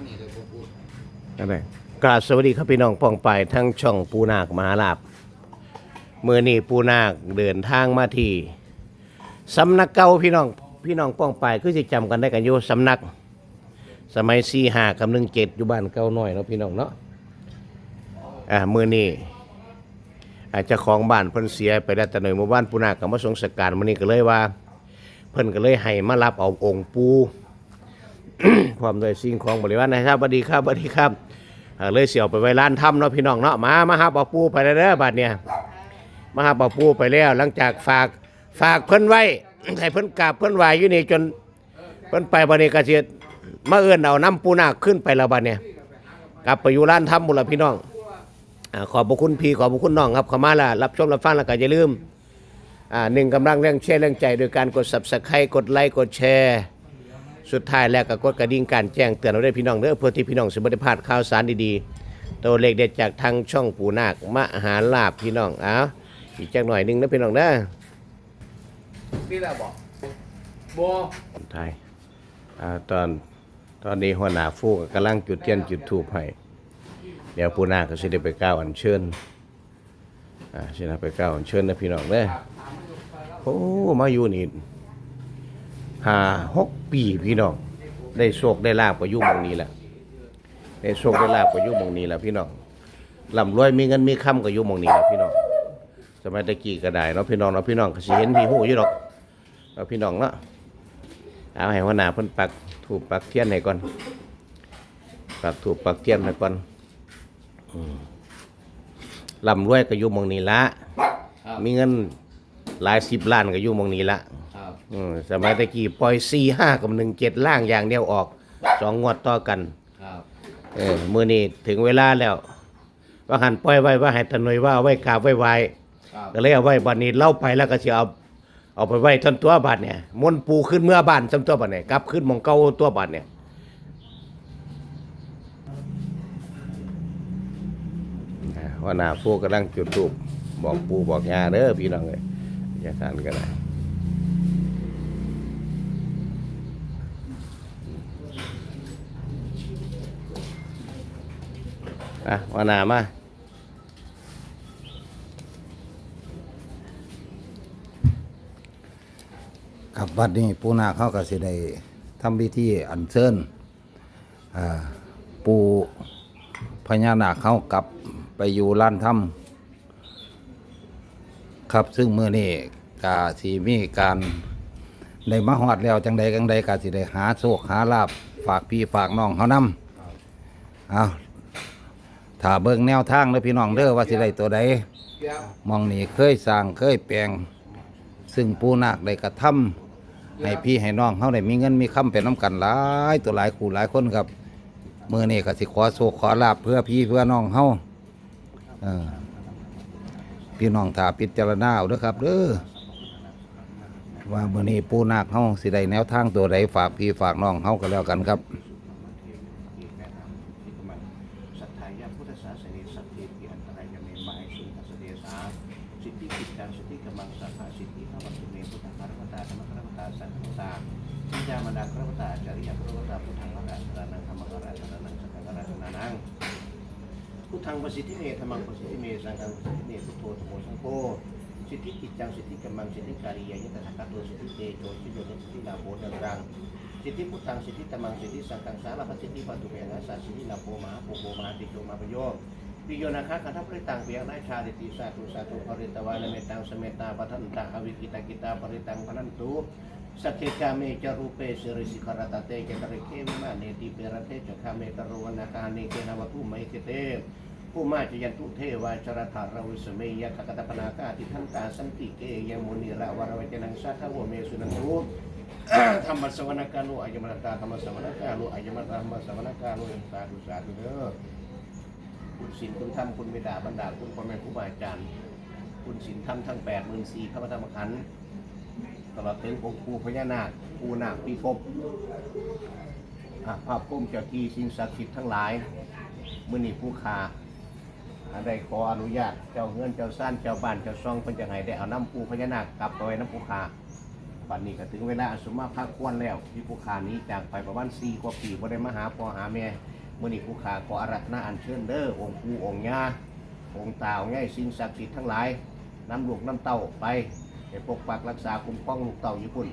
งนี้เลยผมพูดนั่นแหละกราบสวัสดีครับพี่น้องป้องไปายทั้งช่องปูนาคมหาลาบเมื่อนี้ปูนาคเดินทางมาที่สำนักเก่าพี่น้องพี่น้องป้องไปายคือจะจำกันได้กันอยู่สำนัก สมัยสี่หากับหนึ่งเจ็ดอยู่บ้านเก่าน้อยเนาะพี่น้องเนาะอ่าเมื่อนี้อาจจะของบ้านเพิ่นเสียไปแล้วแต่หน่วยหมู่บ้านปูนาคกับมาสงสการมื่อนี้ก็เลยว่า เพิ่นก็เลยให้มารับเอาองค์ปู พร้อมด้วยสิ่งของบริวารนะครับสวัสดีครับสวัสดีครับอ่าเลยเสี่ยวไปไว้ร้านถ้ำเนาะพี่น้องเนาะมามาหาปอปูไปแล้วเด้อบัดเนี่ยมาหาปอปูไปแล้ว หลังจากฝากฝากเพิ่นไว้ ให้เพิ่นกราบเพิ่นไหวอยู่นี่จนเพิ่นไปบัดนี้ก็สิมาเอื้อนเอาน้ำปูนาคขึ้นไปแล้วบัดเนี่ยกลับไปอยู่ร้านถ้ำบุนละพี่น้องอ่าขอบพระคุณพี่ขอบพระคุณน้องครับเข้ามาละรับชมรับฟังแล้วก็อย่าลืมอ่าหนึ่งกำลังแรงแชร์แรงใจโดยการกด subscribe กดไลค์กดแชร์ สุดท้ายแล้วก็กดกระดิ่งการแจ้งเตือนเราได้พี่น้องเด้อเพื่อที่พี่น้องสิบ่ได้พลาดข่าวสารดีๆ ตัวเลขเด็ดจากทางช่องปูนาคมหาลาบพี่น้องเอาอีกจักหน่อยหนึงนะพี่น้องเด้อนี่แหละบอกบอคนไทยอ่าตอนตอนนี้หัวหน้าฟูกกำลังจุดเทียนจุดธูปให้เดี๋ยวปูนาคก็สิได้ไปกล่าวอัญเชิญอ่าสิได้ไปกล่าวอัญเชิญนะพี่น้องเด้อโอ้มาอยู่นี่ ห้าหกปีพี่น้อง ได้โชคได้ลาบก็อยู่หมองนี้แหละได้โชคได้ลาบก็อยู่หมองนี้แหละพี่น้องร่ำรวยมีเงินมีคำก็อยู่หมองนี้แหละพี่น้องสมัยตะกี้ก็ได้เนาะพี่น้องเนาะพี่น้องก็สิเห็นพี่หูอยู่ดอกเนาะพี่น้องเนาะเอาให้หัวหน้าเพิ่นปักถูกปักเทียนให้ก่อนปักถูกปักเทียนให้ก่อนอืมร่ำรวยก็อยู่หมองนี้ละครับมีเงินหลายสิบล้านก็อยู่หมองนี้ละครับ อืมสมัยตะกี้ปล่อยสี่ห้ากับหนึ่งเจ็ดล่างอย่างเดียวออกสองงวดต่อกัน ครับเออมือนี้ถึงเวลาแล้ว ว่าหันปล่อยไว้ว่าให้ตะหนวยว่าเอาไว้กราบไว้ไหวครับก็เลยเอาไว้บัดนี้เล่าไปแล้วก็จะเอาเอาไปไว้ทันตัวบัดเนี่ยมนต์ปูขึ้นเมื่อบ้านจำตัวบัดเนี่ยกลับขึ้นหมองเก่าตัวบัดเนี่ยอ่าว่าหน้าปูกำลังจุดทูบบอกปูบอกยาเด้อพี่น้องเลยอย่าทานก็ได้ อะว่าหน้ามาครับวัดนี้ปูนาคเขาก็สิได้ทำพิธีอัญเชิญอ่าปูพญานาคเขากลับไปอยู่ล้านถ้ำครับซึ่งเมื่อนี้กาสีมีการได้มาฮอดแล้วจังใดจังใดกาสิได้หาโชคหาลาบฝากพี่ฝากน้องเขานำเอา ถ้าเบิ่งแนวทางเด้อพี่น้องเด้อว่าสิได้ตัวใดเดี๋ยวมองนี่เคยสร้างเคยแปลง ซึ่งปูนาคได้กระทำให้พี่ให้น้องเขาได้มีเงินมีคำเป็นน้ำกันหลายตัวหลายคู่หลายคนครับมือนี่ก็สิขอโชคขอลาบเพื่อพี่เพื่อน้องเขาเออพี่น้องถ้าพิจารณาเอาเด้อครับเด้อว่ามือนี้ปูนาคเขาสิได้แนวทางตัวใดฝากพี่ฝากน้องเขาก็แล้วกันครับ สัทธายาพุทธศาสนิสัพเพปิอันตรายเมมาสุทัสเดสาสิทธิกิจ จังสังสัทธาสิทธิพระวัตถุเมพุทธังคารวตาธรรมคารวตาสังฆตาปิญญามดาคารวตาจริยคารวตาพุทธังวราชนานังธรรมราชนานังสังฆราชนานังพุทธังประสิทธิเมธรรมังประสิทธิเมสังฆังประสิทธิเมพุทโธธโมสังโฆสิทธิกิจจังสิทธิกำลังสิทธิการิยายตถาคตสิทธิเตโชสิโยนสิทธิลาโภดังรังสิทธิพุทธังสิทธิตมังสิทธิสังกังสารพัสิทธิปัตุเมนะสัสสิทธิลาโภมหาภูโภมหาติโยมาปโย ปิโยนาคาคันทัพปริตังเปียงนาชาดิติสาธุสาธุปริตวานเมตังสเมตาปัทันตาอวิกิตากิตาปริตังพนันตุสัจเจกาเมจารูเปสิริสิขารตเตเกตริเควิมาเนติเปรเทจคาเมตรวนาคาเนเกนาวทุไมเกเตผู้มาจยันตุเทวาชรถาราวิสเมยะกกตปนากาติทันตาสันติเกยมุนิระวรวจนังสัทธวเมสุนันตุธรรมสวรรคาลุอายมรตาธรรมสวรรคาลุอายมรตาธรรมสวรรคาลุสาธุสาธุเด้อ คุณศีลคุณธรรมคุณเมตตาบรรดาคุณพ่อแม่ครูบาอาจารย์ คุณศีลธรรมทั้งแปดหมื่นสี่พระธรรมขันธ์ตลอดถึงองค์ปู่พญานาคปูนาคปีภพภาพพุ่มเจ้าที่สิ่งศักดิ์สิทธิ์ทั้งหลายมือนีผู้คาอันใดขออนุญาตเจ้าเงินเจ้าซ่านเจ้าบ้านเจ้าซองเพิ่นจะให้ได้เอาน้ำปูพญานาคกลับไปไว้น้ำปูคาบัดนี้ก็ถึงเวลาอสมมาพักควรแล้วที่ผู้ขานี้จากไปประมาณ4กว่าปีบ่ได้มาหาพ่อหาแม่ มื่อนี้ผู้ขาขออารัธนาอันเชิญเด้อองค์ปูองค์ยาองค์ตาองค์ยายสิ่งศักดิ์สิทธิ์ทั้งหลายนำลูกน้ำเต้าไปให้ปกปักรักษาคุ้มครองลูกเต้าญี่ปุ่น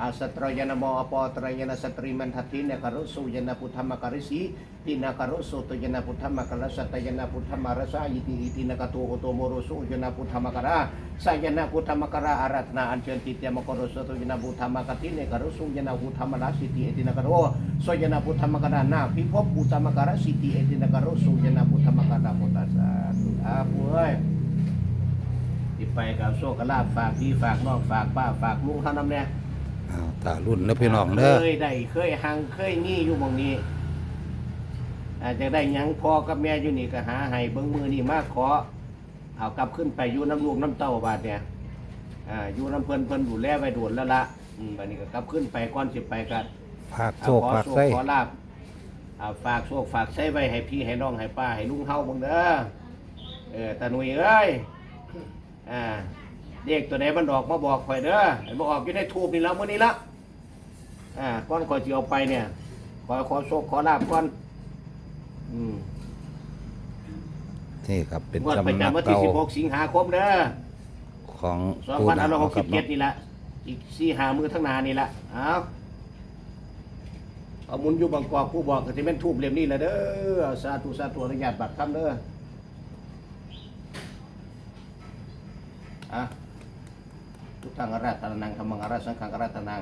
อาสตรยนโมอปอตรยนสตรีมันทัตินคารุสุยนพุทธมกริสี ตินากรุสุตยนาพุทธมกรสัตยนาพุทธมารสายิติอิตินากตุโตโมโรสุยนาพุทธมกราสายนาพุทธมกราอารัตนาอัญเชิญติเตมกรุสตยนาพุทธมกตินกรุสุยนาพุทธมราสิติเอตินากโรสยนาพุทธมกรานาพิภพพุทธมกราสิติเอตินากโรสุยนาพุทธมกราพุทธสาธุอาปุ้ยที่ไปกับโชคลาภฝากพี่ฝากน้องฝากป้าฝากลุงเท่านำเนี่ยตารุ่นนะพี่น้องเด้อเคยได้เคยหังเคยนี่อยู่มองนี้ อาจจะได้หยังพอกับแม่อยู่นี่ก็หาให้เบิ้งมือนี่มาขอเอากลับขึ้นไปอยู่น้ำลูกน้ำเต้าบาดเนี่ยอ่าอยู่น้ำเพิ่นเพิ่นดูแลไปโดวนแล้วละอืมบัดนี้ก็กลับขึ้นไปก่อนสิไปกันฝากเอาโชคขอฝากโชคไส้ขอลาบเอาฝากโชคฝากใช้ไว้ให้พี่ให้น้องให้ป้าให้ลุงเฮาเบังเด้อเออตาหนุ่ยเอ้ยอ่าเด็กตัวไหนมันออกมาบอกข่อยเด้อให้บอกออกอยู่ในทูบนี่แล้วมื้อนี้ละอ่าก้อนขอจีเอาไปเนี่ยขอขอโชคขอลาบก่อน อืมนี่ครับเป็นงวดประสำนักจำวันที่เก่าสิบหกสิงหาคมเด้อของสองปูพันนาห้าร้อยหกคสิรับบเจ็ดเนาะนี่ละอีกสี่หามือทั้งหนานี่ละเอาเอาหมุนอยู่บางกอกผู้บอกก็จะเป็นทูบเล่มนี้แหละเด้อเอาสาธุสาธุอนุญาตบัตรคำเด้ออะทุกทางอาราธนานังธรรมังอาราสังฆังอาราธนัง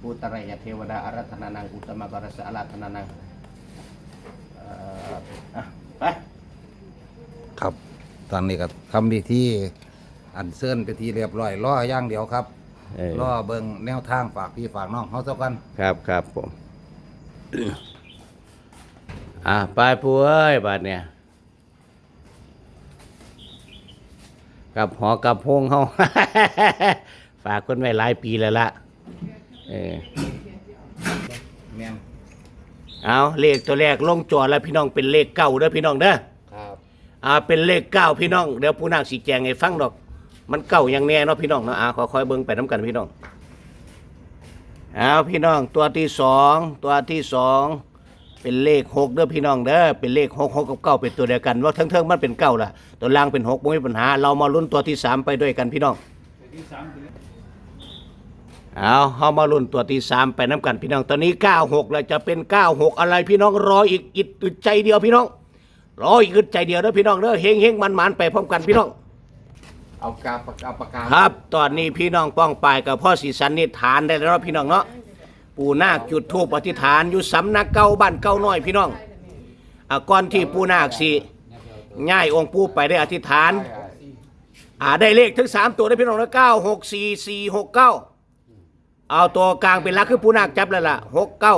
ปุตตรายเทวดาอาราธนานังอุตตมกรสอาราธนานังเอ่ออะไปครับ ตอนนี้ก็ทำพิธีอันเชิญไปทีเรียบร้อยรออย่างเดียวครับเออรอเบิ่งแนวทางฝากพี่ฝากน้องเขาเท่ากันครับครับผม อะไปผู้เอ้ยบัดเนี่ยกลับหอกลับพงเฮา ฝากคนไว้หลายปีแล้วละเออแม่น เอาเลขตัวแรกลงจอแล้วพี่น้องเป็นเลขเก้าเด้อพี่น้องเด้อครับอ่าเป็นเลขเก้าพี่น้องเดี๋ยวผู้นาคสีแจงให้ฟังดอก มันเก้าอย่างแน่เนาะพี่น้องเนาะอ่าขอคอยเบิ่งไปน้ำกันพี่น้องเอาพี่น้องตัวที่สองตัวที่สองเป็นเลขหกเด้อพี่น้องเด้อเป็นเลขหกหกกับเก้าเป็นตัวเดียวกัน ว่าเทิงๆมันเป็นเก้าล่ะตัวล่างเป็นหกไม่มีปัญหา เรามาลุ้นตัวที่สามไปด้วยกันพี่น้อง เอาเฮามาลุ้นตัวที่สามไปน้ำกันพี่น้องตอนนี้เก้าหกแล้วจะเป็นเก้าหกอะไรพี่น้องรออีกอิดอึดใจเดียวพี่น้องรออีกอึดใจเดียวเด้อพี่น้องเด้อเฮงเฮงมันมันๆไปพร้อมกันพี่น้องเอากาปากกาปากกาครับ ตอนนี้พี่น้องป้องปายกับพ่อศรีสันนิษฐานได้แล้วเนาะพี่น้องเนาะปู่นาคจุดธูปอธิษฐานอยู่สำนักเก่าบ้านเก่าน้อยพี่น้องอะก่อนที่ปู่นาคสิง่ายองค์ปู่ไปได้อธิษฐาน อ่าได้เลขถึงสามตัวได้พี่น้องนะเก้าหกสี่สี่หกเก้า เอาตัวกลางเป็นหลักคือปู่นาคจับแล้วล่ะหกเก้า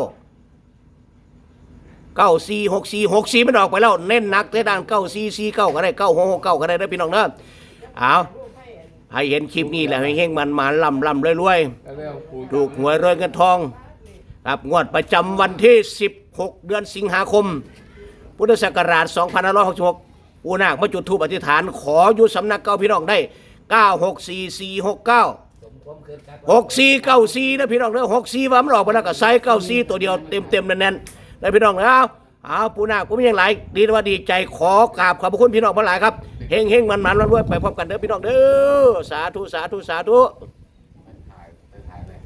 เก้าสี่หกสี่หกสี่มันออกไปแล้วเน้นนักในด้านเก้าสี่สี่เก้าก็ได้เก้าหกหกเก้าก็ได้เด้พี่น้องเนาะเอาให้เห็นคลิปนี้แหละให้เฮงมันมาลำลำรวยรวยๆถูกหวยรวยเงินทองครับงวดประจำวันที่ 16 เดือนสิงหาคม พุทธศักราช 2566ปูนาคมาจุดธูปอธิษฐานขออยู่สำนักเก่าพี่น้องได้ 964469 หกสี่เก้าสี่นะพี่น้องเด้อ64ว่ามันออกไปแล้วก็ใส่94ตัวเดียวเต็มเต็มแน่นๆนะพี่น้องนะเอาเอาปูนาผมมีอย่างไรดีว่าดีใจขอกราบขอบพระคุณพี่น้องมาหลายครับเฮงเฮงมันมันรวยไปพร้อมกันเด้อพี่น้องเด้อสาธุสาธุสาธุ